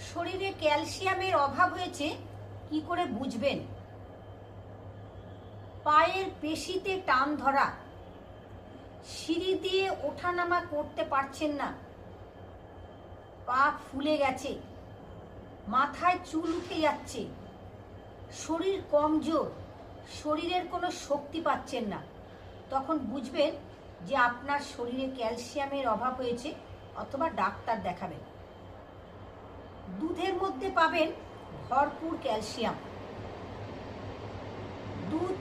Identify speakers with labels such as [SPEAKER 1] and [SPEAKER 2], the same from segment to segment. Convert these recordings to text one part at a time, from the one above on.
[SPEAKER 1] শরীরে ক্যালসিয়ামের অভাব হয়েছে, কি করে বুঝবেন? পায়ের পেশিতে টান ধরা। সিঁড়ি দিয়ে ওঠানামা করতে পারছেন না। পা ফুলে গেছে। মাথায় চুল উঠে যাচ্ছে। শরীর কমজোর। শরীরের কোনো শক্তি পাচ্ছেন না। তখন বুঝবেন যে আপনার শরীরে ক্যালসিয়ামের অভাব হয়েছে অথবা ডাক্তার দেখাবেন। দুধের মধ্যে পাবেন ভরপুর ক্যালসিয়াম। দুধ,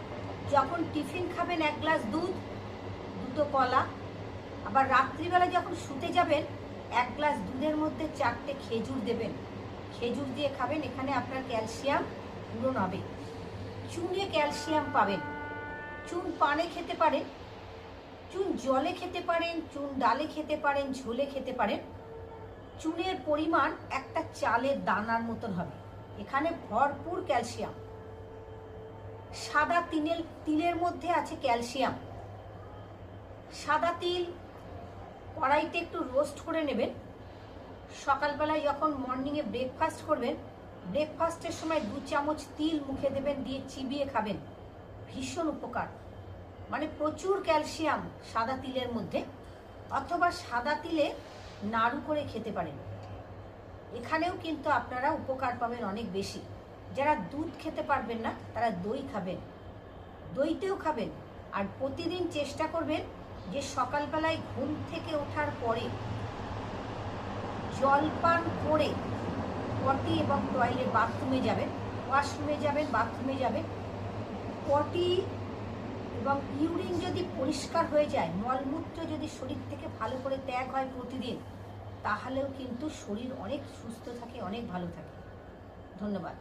[SPEAKER 1] যখন টিফিন খাবেন এক গ্লাস দুধ, দুটো কলা, আবার রাত্রিবেলা যখন শুতে যাবেন, এক গ্লাস দুধের মধ্যে চারটে খেজুর দেবেন। খেজুর দিয়ে খাবেন, এখানে আপনার ক্যালসিয়াম পূরণ হবে চুনে ক্যালসিয়াম পাবেন। চুন পানে খেতে পারেন, চুন জলে খেতে পারেন, চুন ডালে খেতে পারেন, ঝোলে খেতে পারেন। চুনের পরিমাণ একটা চালের দানার মতন হবে। এখানে ভরপুর ক্যালসিয়াম। সাদা তিলের তিলের মধ্যে আছে ক্যালসিয়াম। সাদা তিল কড়াইতে একটু রোস্ট করে নেবেন। সকালবেলায় যখন মর্নিংয়ে ব্রেকফাস্ট করবেন, ব্রেকফাস্টের সময় দু চামচ তিল মুখে দেবেন, দিয়ে চিবিয়ে খাবেন। ভীষণ উপকার। মানে প্রচুর ক্যালসিয়াম সাদা তিলের মধ্যে। অথবা সাদা তিলে নাড়ু করে খেতে পারেন। এখানেও কিন্তু আপনারা উপকার পাবেন অনেক বেশি। যারা দুধ খেতে পারবেন না, তারা দই খাবেন। দইতেও খাবেন। আর প্রতিদিন চেষ্টা করবেন যে সকালবেলায় ঘুম থেকে ওঠার পরে জলপান করে পটি এবং টয়লেট বাথরুমে যাবেন, ওয়াশরুমে যাবেন, বাথরুমে যাবেন। পটি এবং ইউরিন যদি পরিষ্কার হয়ে যায়, মলমূত্র যদি শরীর থেকে ভালো করে ত্যাগ হয় প্রতিদিন, তাহলেও কিন্তু শরীর অনেক সুস্থ থাকে, অনেক ভালো থাকে। ধন্যবাদ।